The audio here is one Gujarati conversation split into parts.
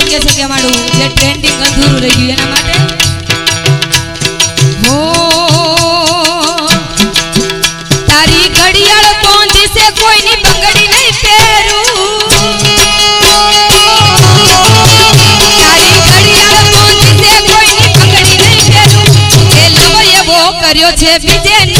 લોકો કે છે કે મારું જે ટ્રેન્ડિંગ અધૂરું રહી ગયું એના માટે? હો, તારી ઘડિયાળ પહોંચશે કોઈની બંગડી નહીં પહેરું. કર્યો છે, બીજે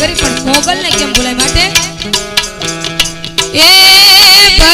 કરી પણ મોગલ ને કેમ બોલાય માટે? એ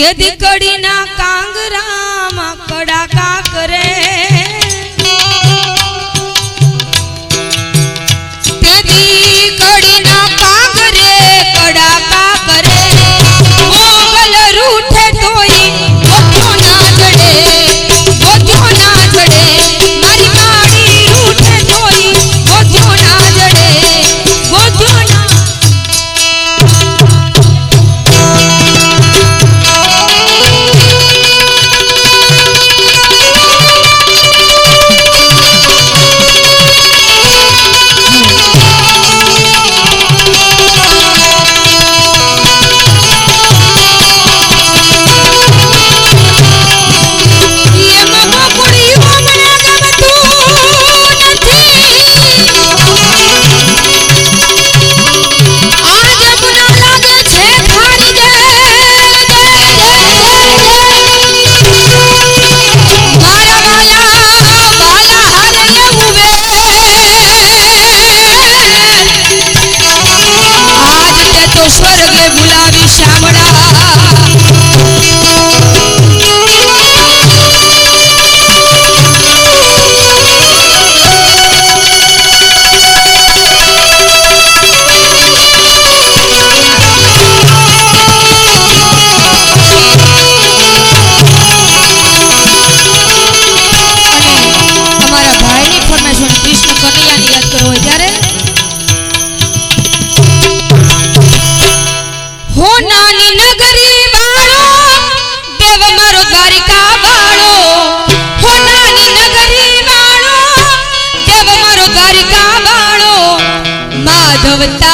તેથી કડી माधव